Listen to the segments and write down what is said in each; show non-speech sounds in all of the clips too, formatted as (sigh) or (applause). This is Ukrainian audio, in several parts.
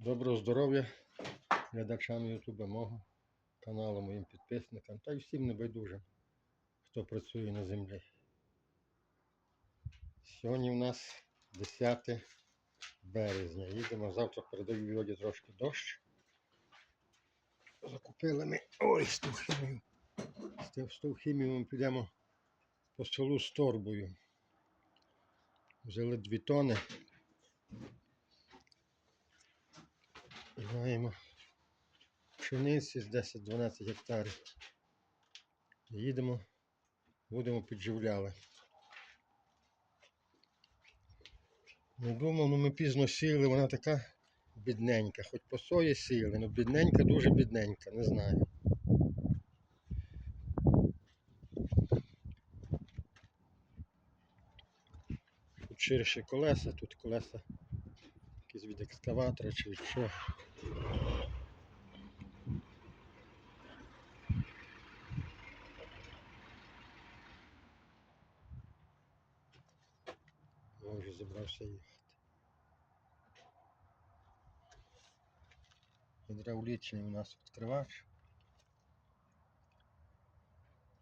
Доброго здоров'я глядачам Ютуба мого каналу, моїм підписникам та й всім небайдужим, хто працює на землі. Сьогодні в нас 10 березня. Їдемо, завтра передаю Віоді трошки дощ. Закупили ми. Ой, з ту хімію. З ту хімію ми підемо по селу з торбою. Взяли дві тони. Маємо пшениці з 10-12 гектарів. Їдемо, будемо підживляли. Не думав, ну ми пізно сіяли, вона така бідненька. Хоч по сої сіяли, але бідненька, дуже бідненька, не знаю. Тут ширші колеса, тут колеса якісь від екскаватора чи що. Я вже зібрався їхати. Гідравлічний у нас відкривач.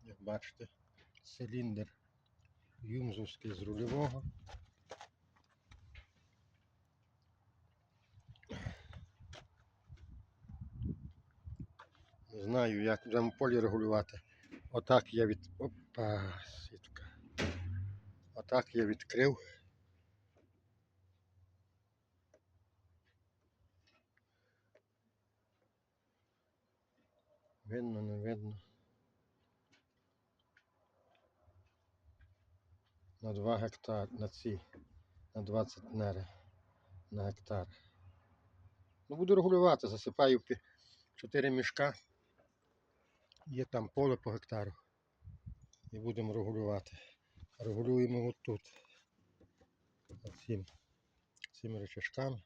Як бачите, циліндр юмзовський з рульового. Знаю, як цьому полі регулювати. Отак я від. Опа, світка. Отак я відкрив. Видно, не видно. На 2 гектар, на ці, на 20 нери на гектар. Ну буду регулювати, засипаю 4 мішка. Є там поле по гектару. І будемо регулювати. Регулюємо отут. Оцім, цими речашками.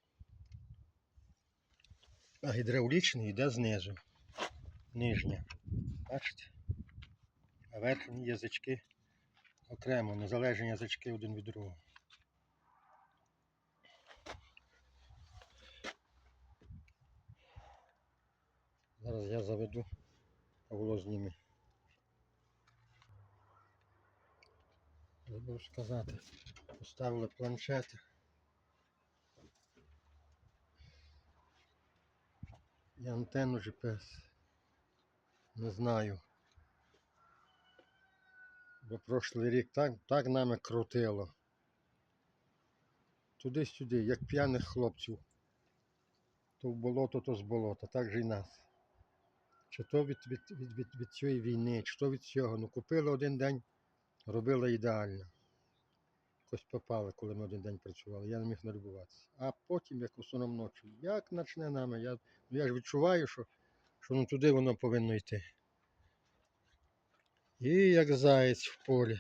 А гідравлічний йде знизу. Нижня. Бачите? А верхні язички окремо, незалежні язички один від другого. Зараз я заведу, Павло зніме. Забув сказати. Поставили планшет. І антенну GPS. Не знаю. Бо прошлий рік так, так нами крутило. Туди-сюди, як п'яних хлопців. То в болото, то з болота, так же й нас. Чи то від, від, від, від, від цієї війни, чи то від цього. Ну купили один день, робили ідеально. Якось попали, коли ми один день працювали. Я не міг налюбуватися. А потім, як в основному ночі, як почне нами, я, ну, я ж відчуваю, що, що ну, туди воно повинно йти. І як заєць в полі.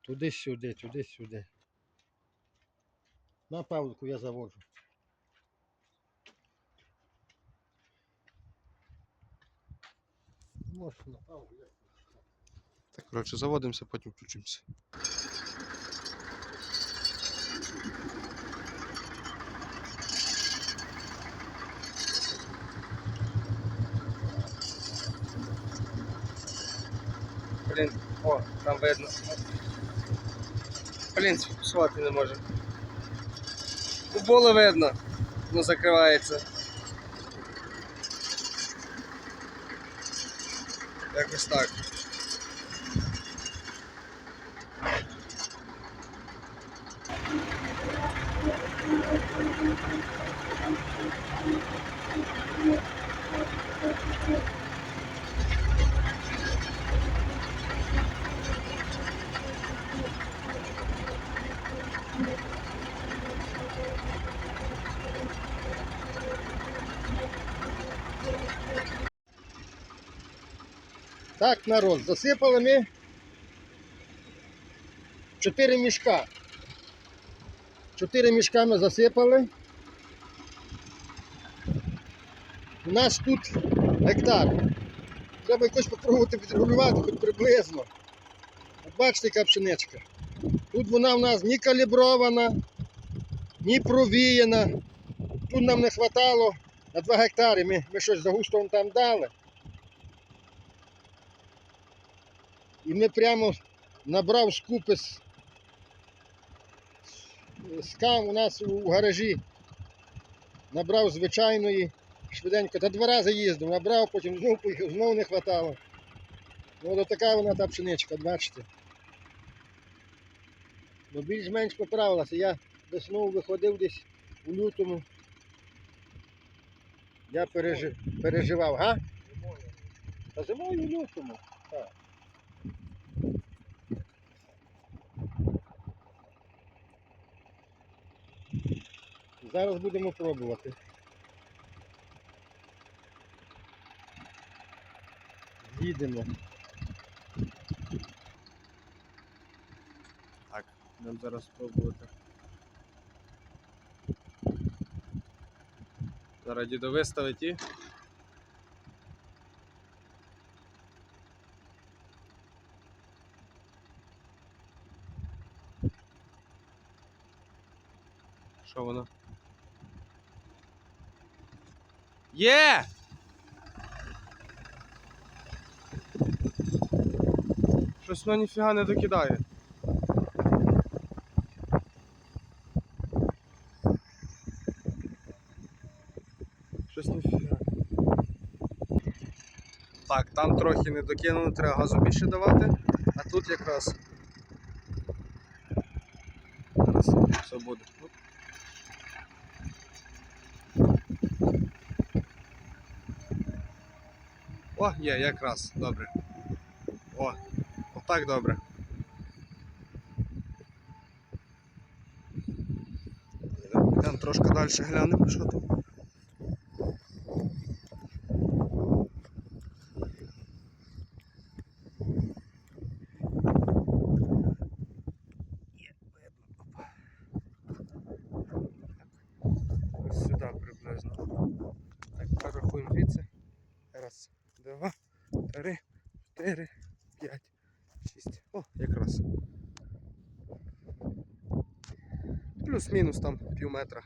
Туди-сюди, туди-сюди. На Павлику я заводжу. Можеш на Павлику. я- Так, коротше, заводимося, потім включимося. Блін, о, там видно. Блін, сфокусувати не може. Було видно, ну закривається. Якось так. Так, народ, засипали ми 4 мішка. 4 мішка ми засипали. У нас тут гектар. Треба якось спробувати відрегулювати, хоч приблизно. От бачите, яка пшеничка. Тут вона в нас ні калібрована, ні провіяна. тут нам не вистачало на 2 гектари. Ми, ми щось за густом там дали. І ми прямо набрав скупи з, з кам у нас у, гаражі. Набрав звичайної, швиденько, та два рази їздив, набрав, потім знову поїхав, знову не вистачало. Ну, от така вона та пшеничка, бачите. Ну, більш-менш поправилася. Я весною виходив десь у лютому. Я пережи... переживав, га? Та зимою у лютому. Так. Зараз будемо пробувати. Їдемо. Так, будемо зараз спробувати. Зараз діду виставить. Що воно? Є! Щось воно ніфіга не докидає. Щось ніфіга. Так, там трохи не докинули, треба газу більше давати, а тут якраз. Зараз все буде. О, є, якраз, добре. О, отак добре. Там трошки далі глянемо, що там. Є, видно. Опа. Ось сюди приблизно. Так, порахуємо звідси. Раз, два, три, чотири, п'ять, шість. О, якраз. Плюс-мінус там пів метра.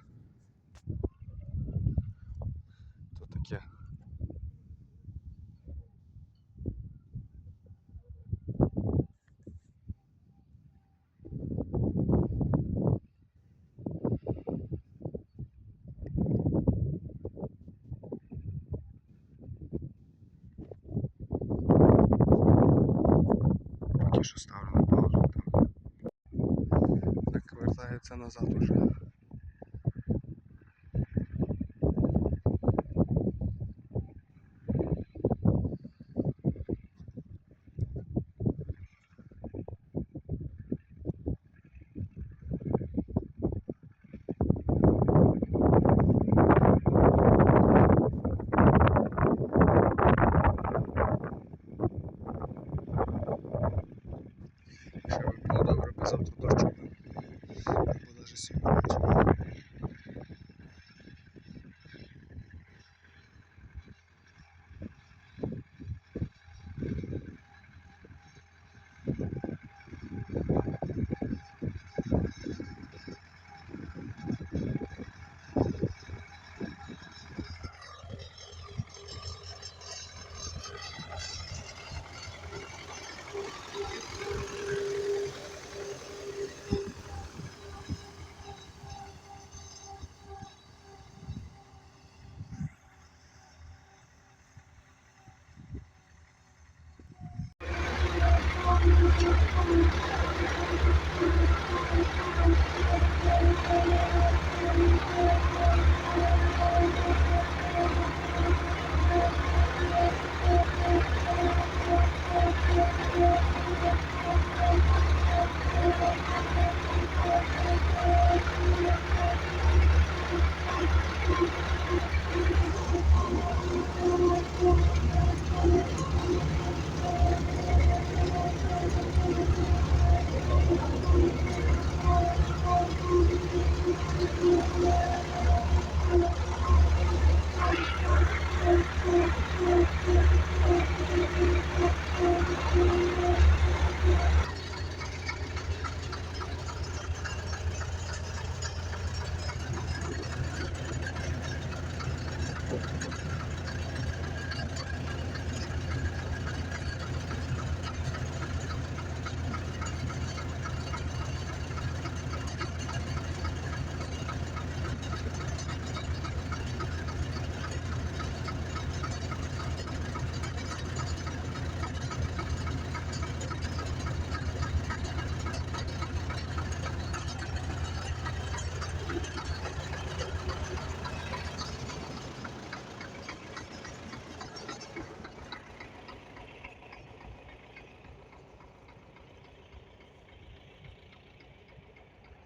Що ставлю на паузу. Так вертається назад уже.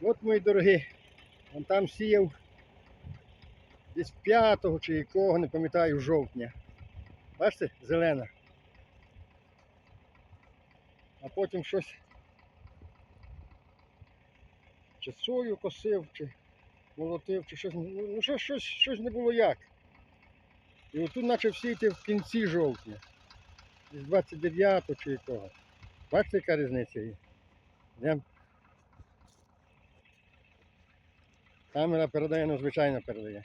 От, мої дорогі, он там сіяв десь 5 чи якого, не пам'ятаю, жовтня. Бачите, зелена. А потім щось чи сою косив, чи молотив, чи щось. Ну, ну, щось, щось, щось не було як. І отут почав сіяти в кінці жовтня. Десь 29 чи якого. Бачите, яка різниця є? Камера передає, ну звичайно передає.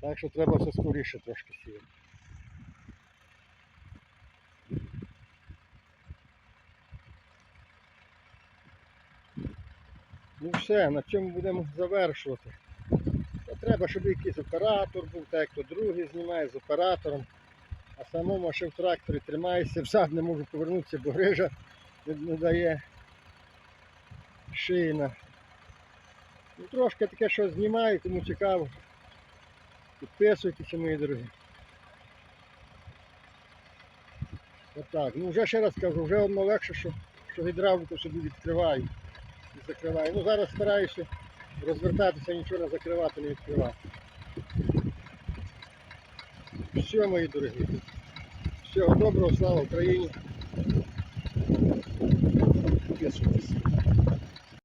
Так що треба все скоріше трошки сіяти. Ну все, на цьому будемо завершувати. Треба, щоб якийсь оператор був, так як то другий знімає з оператором. А самому ще в тракторі тримаєшся, (laughs) в сад не можу повернутися, бо грижа не, дає шина. Ну, трошки таке щось знімаю, кому цікаво. Підписуйтеся, мої дорогі. Отак. Ну вже ще раз кажу, вже одно легше, що, що гідравліку собі відкриваю і закриваю. Ну зараз стараюся розвертатися, нічого не закривати, не відкривати. Все, мої дорогі. Всього доброго, слава Україні. Підписуйтесь.